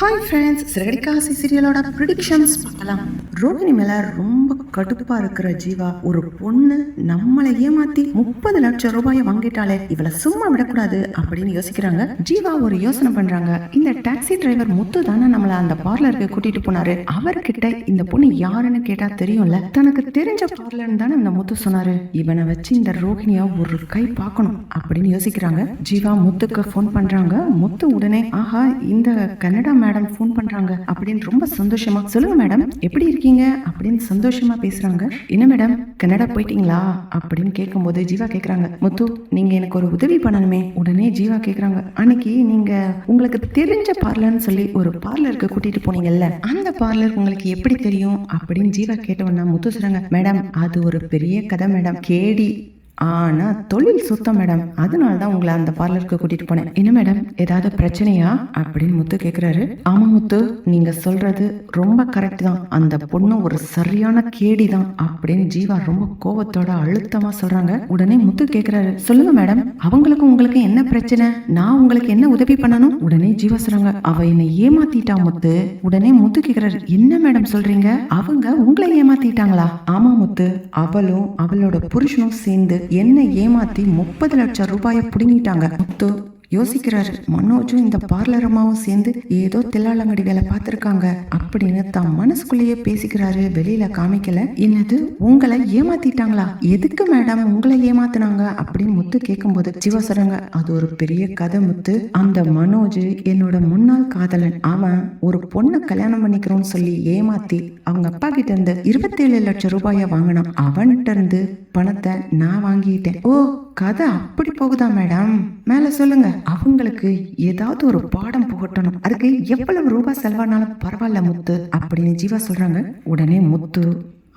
Hi friends சிறகடிக்காசி சீரியலோட predictions பார்க்கலாம். ரோகிணி மேலே ரொம்ப கடுப்பா இருக்கிற ஜீவா ஒரு பொண்ணு நம்மளை ஏமாத்தி முப்பது லட்சம் ரூபாயை வாங்கிட்டாலே இவளை சும்மா விடக்கூடாது அப்படின்னு யோசிக்கிறாங்க. ஜீவா ஒரு யோசனை பண்றாங்க. இந்த டாக்ஸி டிரைவர் முத்து தானே நம்மள அந்த பார்லருக்கு கூட்டிட்டு போனாரு. அவர்கிட்ட இந்த பொண்ணு யாருன்னு கேட்டா தெரியும்ல. தனக்கு தெரிஞ்ச பார்லர் தானே இந்த முத்து சொன்னாரு. இவனை வச்சு இந்த ரோஹிணியா ஒரு கை பார்க்கணும் அப்படின்னு யோசிக்கிறாங்க. ஜீவா முத்துக்கு ஃபோன் பண்றாங்க. முத்து உடனே ஆஹா இந்த கன்னடா மேடம் ஃபோன் பண்றாங்க. அப்படின்னு ரொம்ப சந்தோஷமா சொல்லுங்க மேடம் எப்படி இருக்கீங்க? அப்படின்னு சந்தோஷமா பேசுறாங்க. என்ன மேடம் கன்னடா போயிட்டீங்களா? அப்படின்னு கேட்கும்போது ஜீவா கேக்குறாங்க. முத்து நீங்க எனக்கு ஒரு உதவி பண்ணணுமே. உடனே ஜீவா கேக்குறாங்க. அன்னைக்கு நீங்க உங்களுக்கு தெரிஞ்ச பார்லர்னு சொல்லி ஒரு பார்லருக்கு கூட்டிட்டு போனீங்கல்ல அந்த பார்லர் உங்களுக்கு எப்படி தெரியும்? அப்படின்னு ஜீவா கேட்டவொன்னா முத்து சொல்றாங்க. மேடம் அது ஒரு பெரிய கதை மேடம் கேடி ஆனால் தொழில் சுத்தம் மேடம். அதனால தான் உங்களை அந்த பார்லருக்கு கூட்டிகிட்டு போனேன். என்ன மேடம்? ஏதாவது பிரச்சனையா? அப்படின்னு முத்து கேட்குறாரு ஆமாம் முத்து. நீங்கள் சொல்கிறது ரொம்ப கரெக்ட் தான். அந்த பொண்ணு ஒரு சரியான கேடி தான் அப்படின்னு ஜீவா ரொம்ப கோவத்தோட அழுத்தமாக சொல்கிறாங்க உடனே முத்து கேட்குறாரு சொல்லுங்க மேடம். அவங்களுக்கு உங்களுக்கு என்ன பிரச்சனை? நான் உங்களுக்கு என்ன உதவி பண்ணணும்? உடனே ஜீவா சொல்கிறாங்க அவ என்னை ஏமாத்திட்டா முத்து. உடனே முத்து கேட்குறாரு என்ன மேடம் சொல்கிறீங்க அவங்க உங்களை ஏமாத்திட்டாங்களா? ஆமாம் முத்து. அவளும் அவளோட புருஷனும் சேர்ந்து என்னை ஏமாத்தி முப்பது லட்சம் ரூபாயை பிடுங்கிட்டாங்க. முத்து யோசிக்கிறாரு. மனோஜும் இந்த பார்லர் அம்மாவும் சேர்ந்து ஏதோ தில்லாலங்கடி வேலை பார்த்துருக்காங்க அப்படின்னு தான் மனசுக்குள்ளேயே பேசிக்கிறாரு. வெளியில காமிக்கல. என்னது உங்களை ஏமாத்திட்டாங்களா? எதுக்கு மேடம் உங்களை ஏமாத்தினாங்க? அப்படின்னு முத்து கேட்கும்போது சிவா சொல்றாங்க அது ஒரு பெரிய கதை முத்து. அந்த மனோஜ் என்னோட முன்னாள் காதலன். அவன் ஒரு பொண்ணை கல்யாணம் பண்ணிக்கிறோம்னு சொல்லி ஏமாத்தி அவங்க அப்பா கிட்ட இருந்து இருபத்தேழு லட்சம் ரூபாய வாங்கினான். அவன்கிட்ட இருந்து பணத்தை நான் வாங்கிட்டேன். ஓ கதை அப்படி போகுதா மேடம்? மேல சொல்லுங்க. அவங்களுக்கு ஏதாவது ஒரு பாடம் புகட்டணும். அதுக்கு எவ்வளவு ரூபாய் செலவானாலும் பரவாயில்ல முத்து அப்படின்னு ஜீவா சொல்றாங்க. உடனே முத்து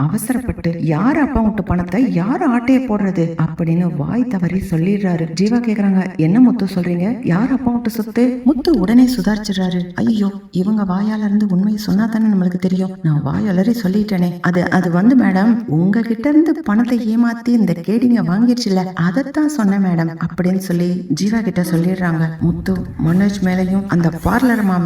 அவசரப்பட்டு யார் அப்பா விட்டு பணத்தை யார் ஆட்டைய போடுறது அப்படின்னு வாய் தவறி சொல்லிடுறாரு. ஜீவா கேக்குறாங்க என்ன முத்து சொல்றீங்க? யார் அப்பா விட்டு சொத்து? முத்து உடனே சுதாரிச்சிடுறாரு. ஐயோ இவங்க வாயால இருந்து உண்மையை சொன்னா தானே நம்மளுக்கு தெரியும். நான் வாயாலறி சொல்லிட்டேனே. அது அது வந்து மேடம் உங்ககிட்ட இருந்து பணத்தை ஏமாத்தி இந்த கேடிங்க வாங்கிடுச்சுல அதைத்தான் சொன்னேன் மேடம் அப்படின்னு சொல்லி ஜீவா கிட்ட சொல்லிடுறாங்க. முத்து மனோஜ் மேலையும் அந்த பார்லர் அம்மா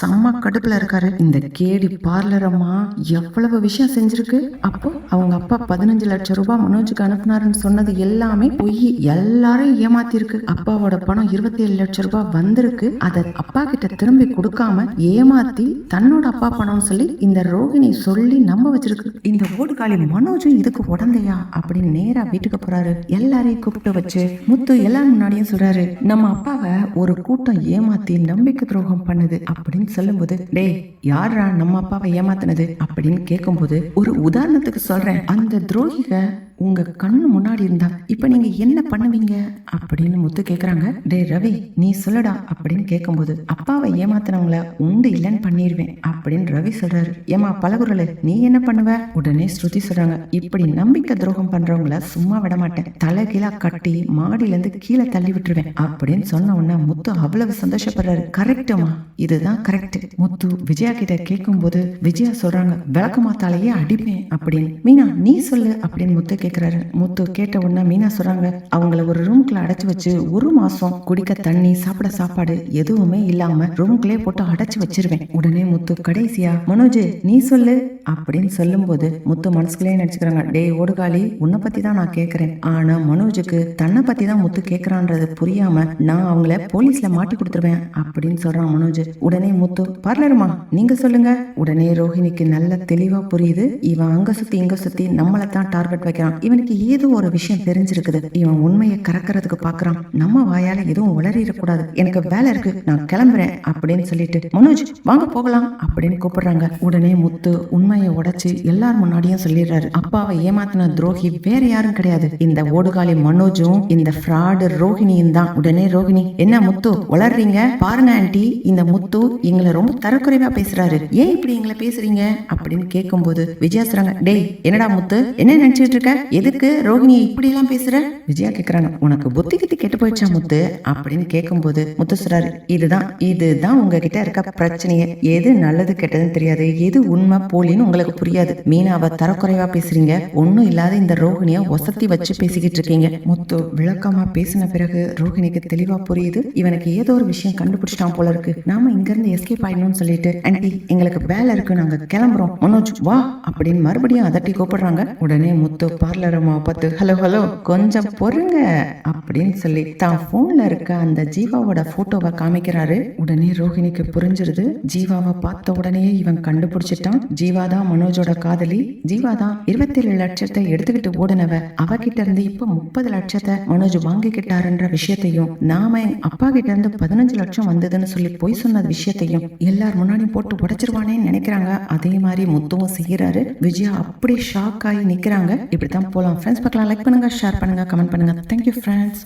செம்ம கடுப்புல இருக்காரு. இந்த கேடி பார்லர் அம்மா எவ்வளவு விஷயம் செஞ்சிருக்கு? அப்போ அவங்க அப்பா பதினஞ்சு லட்சம் ரூபாய் மனோஜுக்கு அனுப்புனாருன்னு சொன்னது எல்லாமே பொய். எல்லாரும் ஏமாத்திருக்கு. அப்பாவோட பணம் இருபத்தி ஏழு லட்சம் ரூபாய் வந்திருக்கு. அதை அப்பா கிட்ட திரும்பி கொடுக்காம ஏமாத்தி தன்னோட அப்பா பணம்னு சொல்லி இந்த ரோகிணி சொல்லி நம்ப வச்சிருக்கு. இந்த ஓடுகாலி மனோஜும் இதுக்கு உடந்தையா அப்படின்னு நேரா வீட்டுக்கு போறாரு. எல்லாரையும் கூப்பிட்டு வச்சு முத்து எல்லாரும் முன்னாடியும் சொல்றாரு. நம்ம அப்பாவை ஒரு கூட்டம் ஏமாத்தி நம்பிக்கை துரோகம் பண்ணுது அப்படின்னு சொல்லும்போது டேய் யாரா நம்ம அப்பாவை ஏமாத்தினது? அப்படின்னு கேட்கும்போது ஒரு உதாரணம் உதாரணத்துக்கு சொல்றேன். அந்த துரோகிக உங்க கண்ணு முன்னாடி இருந்தா இப்ப நீங்க என்ன பண்ணுவீங்க? அப்படின்னு முத்து கேக்குறாங்க. டே ரவி நீ சொல்லுடா அப்படின்னு கேட்கும்போது அப்பாவை ஏமாத்தினவங்கள உண்டு இல்லைன்னு பண்ணிடுவேன் அப்படின்னு ரவி சொல்றாரு. ஏமா பலகுரலு நீ என்ன பண்ணுவ? உடனே ஸ்ருதி சொல்றாங்க. இப்படி நம்பிக்கை துரோகம் பண்றவங்கள சும்மா விட மாட்டேன். தலை கீழே கட்டி மாடியில இருந்து கீழே தள்ளி விட்டுருவேன் அப்படின்னு சொன்ன உடனே முத்து அவ்வளவு சந்தோஷப்படுறாரு. கரெக்டுமா இதுதான் கரெக்ட் முத்து விஜயா கிட்ட கேட்கும்போது விஜயா சொல்றாங்க விளக்கு மாத்தாலேயே அடிப்பேன் அப்படின்னு. மீனா நீ சொல்லு அப்படின்னு முத்து கேக்குறாரு முத்து கேட்ட உடனே மீனா சொல்றாங்க அவங்கள ஒரு ரூம்குள்ள அடைச்சு வச்சு ஒரு மாசம் குடிக்க தண்ணி சாப்பிட சாப்பாடு எதுவுமே இல்லாம ரூம்குள்ளே போட்டு அடைச்சு வச்சிருவேன். உடனே முத்து கடைசியா மனோஜ் நீ சொல்லு. அப்படின்னு சொல்லும்போது முத்து மனசுக்குள்ளே நினைச்சுக்கிறாங்க. டே ஓடுகாலி உன்னை பத்தி தான் நான் கேட்குறேன் ஆனா மனோஜுக்கு தன்னை பத்தி தான் முத்து கேட்குறான்றது புரியாம நான் அவங்கள போலீஸ்ல மாட்டி கொடுத்துருவேன் அப்படின்னு சொல்றான் மனோஜ். உடனே முத்து பார்லருமா நீங்க சொல்லுங்க. உடனே ரோஹிணிக்கு நல்ல தெளிவா புரியுது. இவன் அங்க சுத்தி இங்க சுத்தி நம்மளை தான் டார்கெட் வைக்கிறான். இவனுக்கு ஏதோ ஒரு விஷயம் தெரிஞ்சிருக்குது. இவன் உண்மையை கறக்கிறதுக்கு பாக்குறான். நம்ம வாயால எதுவும் உளறிடக்கூடாது எனக்கு வேலை இருக்கு நான் கிளம்புறேன் அப்படின்னு சொல்லிட்டு மனோஜ் வாங்க போகலாம் அப்படின்னு கூப்பிடுறாங்க. உடனே முத்து உண்மை உண்மையை உடைச்சு எல்லார் முன்னாடியும் சொல்லிடுறாரு. அப்பாவை ஏமாத்தின துரோகி வேற யாரும் கிடையாது. இந்த ஓடுகாலி மனோஜும் இந்த ஃப்ராடு ரோஹிணியும் தான். உடனே ரோஹிணி என்ன முத்து வளர்றீங்க? பாருங்க ஆண்டி இந்த முத்து எங்களை ரொம்ப தரக்குறைவா பேசுறாரு. ஏன் இப்படி எங்களை பேசுறீங்க? அப்படின்னு கேட்கும்போது விஜயா சொல்றாங்க டேய் என்னடா முத்து என்ன நினைச்சிட்டு இருக்க? எதுக்கு ரோஹிணியை இப்படி எல்லாம் பேசுற? விஜயா கேக்குறாங்க உனக்கு புத்தி கித்தி கெட்டு போயிடுச்சா முத்து? அப்படின்னு கேட்கும்போது முத்து சொல்றாரு இதுதான் இதுதான் உங்ககிட்ட இருக்க பிரச்சனையே. எது நல்லது கெட்டதுன்னு தெரியாது. எது உண்மை போலின்னு அப்படின்னு உங்களுக்கு புரியாது. மீனாவை தரக்குறைவா பேசுறீங்க. ஒன்னும் இல்லாத இந்த ரோகிணிய ஒசத்தி வச்சு பேசிக்கிட்டு இருக்கீங்க. முத்து விளக்கமா பேசின பிறகு ரோகிணிக்கு தெளிவா புரியுது. இவனுக்கு ஏதோ ஒரு விஷயம் கண்டுபிடிச்சிட்டான் போல இருக்கு. நாம இங்க இருந்து எஸ்கேப் ஆயிடணும்னு சொல்லிட்டு ஆண்டி எங்களுக்கு வேலை இருக்கு. நாங்க கிளம்புறோம். மனோஜ் வா. அப்படின்னு மறுபடியும் அதட்டி கூப்பிடுறாங்க. உடனே முத்து பார்லரமா பார்த்து ஹலோ ஹலோ கொஞ்சம் பொறுங்க. அப்படின்னு சொல்லி தான் போன்ல இருக்க அந்த ஜீவாவோட போட்டோவை காமிக்கிறாரு. உடனே ரோஹிணிக்கு புரிஞ்சிருது. ஜீவாவை பார்த்த உடனே இவன் கண்டுபிடிச்சிட்டான். ஜீவா தான் மனோஜோட காதலி ஜீவா தான் இருபத்தேழு லட்சத்தை எடுத்துக்கிட்டு ஓடினவ அவகிட்ட இருந்து இப்ப முப்பது லட்சத்தை மனோஜ் வாங்கிக்கிட்டாருன்ற விஷயத்தையும் நாம எங்க அப்பா கிட்ட இருந்து பதினஞ்சு லட்சம் வந்ததுன்னு சொல்லி பொய் சொன்ன விஷயத்தையும் எல்லார் முன்னாடி போட்டு உடைச்சிருவானே நினைக்கிறாங்க. அதே மாதிரி முத்துவும் செய்யறாரு. விஜயா அப்படி ஷாக் ஆகி நிக்கிறாங்க. இப்படித்தான் போலாம். ஃப்ரெண்ட்ஸ் பார்க்கலாம். லைக் பண்ணுங்க ஷேர் பண்ணுங்க கமெண்ட் பண்ணுங்க. Thank you friends